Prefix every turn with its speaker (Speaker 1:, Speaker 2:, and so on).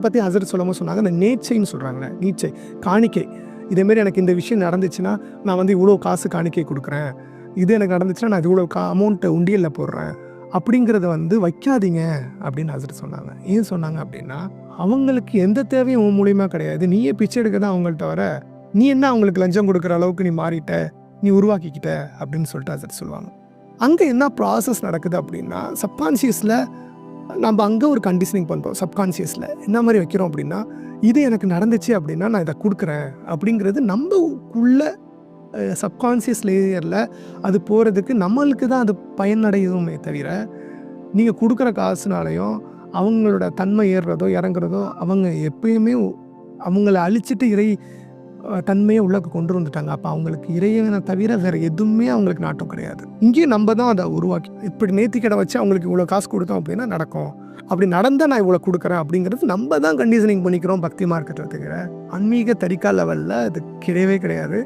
Speaker 1: பற்றி ஹசரத் சொல்லும்போது சொன்னாங்க. அந்த நேச்சைன்னு சொல்கிறாங்களே நீச்சை காணிக்கை. இதேமாரி எனக்கு இந்த விஷயம் நடந்துச்சுன்னா நான் வந்து இவ்வளோ காசு காணிக்கை கொடுக்குறேன். இது எனக்கு நடந்துச்சுன்னா நான் இவ்வளோ கா அமௌண்ட்டை உண்டியலில் போடுறேன். அப்படிங்கிறத வந்து வைக்காதீங்க அப்படின்னு ஹசரத் சொன்னாங்க. ஏன் சொன்னாங்க அப்படின்னா அவங்களுக்கு எந்த தேவையும் உன் மூலியமாக கிடையாது. நீயே பிச்சை எடுக்க தான் அவங்கள்ட்ட வர. நீ என்ன அவங்களுக்கு லஞ்சம் கொடுக்குற அளவுக்கு நீ மாறிட்ட நீ உருவாக்கிக்கிட்ட அப்படின்னு சொல்லிட்டு ஹசரத் சொல்லுவாங்க. அங்கே என்ன ப்ராசஸ் நடக்குது அப்படின்னா சப்கான்ஷியஸில் நம்ம அங்கே ஒரு கண்டிஷனிங் பண்ணுறோம் சப்கான்சியஸில் என்ன மாதிரி வைக்கிறோம் அப்படின்னா இது எனக்கு நடந்துச்சு அப்படின்னா நான் இதை கொடுக்குறேன் அப்படிங்கிறது நம்ம உள்ள சப்கான்சியஸ் லேயரில் அது போகிறதுக்கு நம்மளுக்கு தான் அது பயனடையுமே தவிர நீங்கள் கொடுக்குற காசுனாலையும் அவங்களோட தன்மை ஏறுறதோ இறங்குறதோ அவங்க எப்பயுமே அவங்கள அழிச்சிட்டு இறை தன்மையை உள்ளக்கு கொண்டு வந்துட்டாங்க. அப்போ அவங்களுக்கு இறைவனை தவிர வேறு எதுவுமே அவங்களுக்கு நாட்டம் கிடையாது. இங்கேயும் நம்ம தான் அதை உருவாக்கி இப்படி நேர்த்திக்கடை வச்சு அவங்களுக்கு இவ்வளோ காசு கொடுத்தோம் அப்படின்னா நடக்கும். அப்படி நடந்தால் நான் இவ்வளோ கொடுக்குறேன் அப்படிங்கிறது நம்ம தான் கண்டிஷனிங் பண்ணிக்கிறோம் பக்தி மார்க்கெட்டில் தவிர. ஆன்மீக தரிக்கா லெவலில் அது கிடையவே கிடையாது.